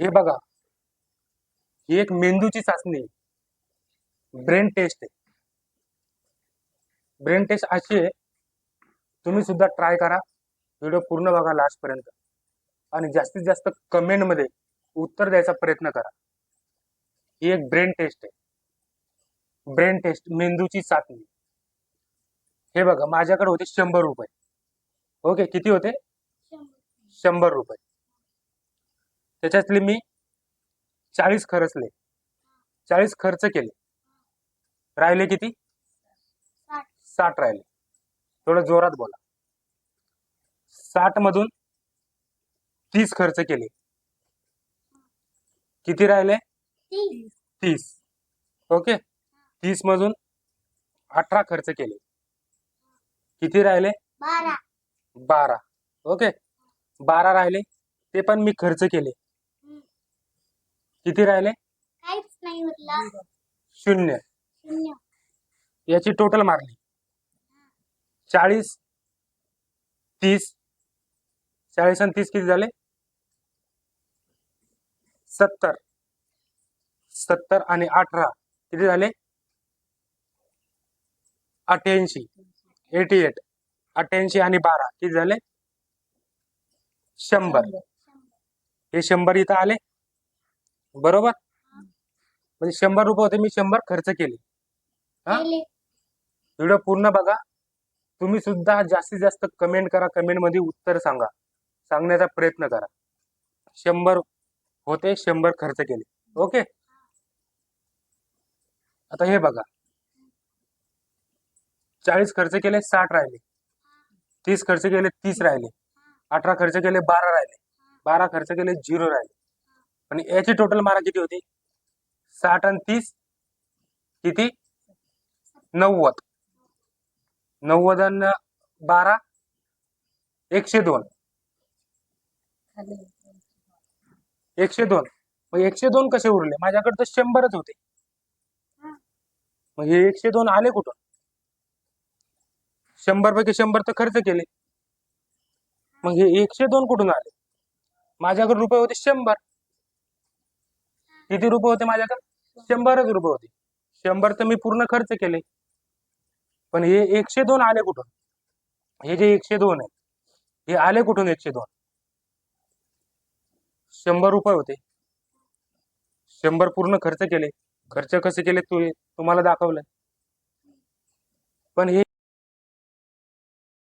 हे बघा. ही एक मेंदूची चाचणी ब्रेन टेस्ट आहे. ब्रेन टेस्ट अशी आहे. तुम्ही सुद्धा ट्राय करा. व्हिडिओ पूर्ण बघा लास्ट पर्यंत. आणि जास्तीत जास्त कमेंटमध्ये उत्तर द्यायचा प्रयत्न करा. ही एक ब्रेन टेस्ट आहे. ब्रेन टेस्ट मेंदूची चाचणी. हे बघा माझ्याकडे होते शंभर रुपये. ओके किती होते? शंभर रुपये. त्याच्यातले मी चाळीस खर्चले. चाळीस खर्च केले. राहिले किती? साठ. राहिले. थोडं जोरात बोला. साठ मधून तीस खर्च केले. किती राहिले? तीस. ओके? तीस मधून अठरा खर्च केले. किती राहिले? बारा. ओके? बारा राहिले. ते पण मी खर्च केले. किती राहिले? काहीच नाही उरलं शून्य. शून्य. याची टोटल मारली चाळीस तीस चाळीस आणि तीस किती झाले? सत्तर. सत्तर आणि अठरा किती झाले? अठ्याऐंशी एटी एट. अठ्याऐंशी आणि बारा किती झाले? शंभर. हे शंभर इथं आले? बरोबर? म्हणजे शंभर रुपये होते मी शंभर खर्च केले. हा? व्हिडिओ पूर्ण बघा. तुम्ही सुद्धा जास्तीत जास्त कमेंट करा. कमेंटमध्ये उत्तर सांगा. सांगण्याचा प्रयत्न करा. शंभर होते शंभर खर्च केले. ओके? आता हे बघा. चाळीस खर्च केले साठ राहिले. तीस खर्च केले तीस राहिले. अठरा खर्च केले बारा राहिले. बारा खर्च केले झिरो राहिले. आणि याची टोटल मारा किती होती? साठ आणि तीस किती? नव्वद. नव्वद आणि बारा एकशे दोन. एकशे दोन. मग एकशे दोन कसे उरले? माझ्याकडे तर शंभरच होते. मग हे एकशे दोन आले कुठून? शंभर पैकी शंभर तर खर्च केले. मग हे एकशे दोन कुठून आले? माझ्याकडे रुपये होते शंभर. किती रुपये होते माझ्याकडे? शंभरच रुपये होते. शंभर तर मी पूर्ण खर्च केले. पण हे एकशे दोन आले कुठून? हे जे एकशे दोन आहेत हे आले कुठून एकशे दोन? शंभर रुपये होते. शंभर पूर्ण खर्च केले. खर्च कसे केले तू तुम्हाला दाखवलं. पण हे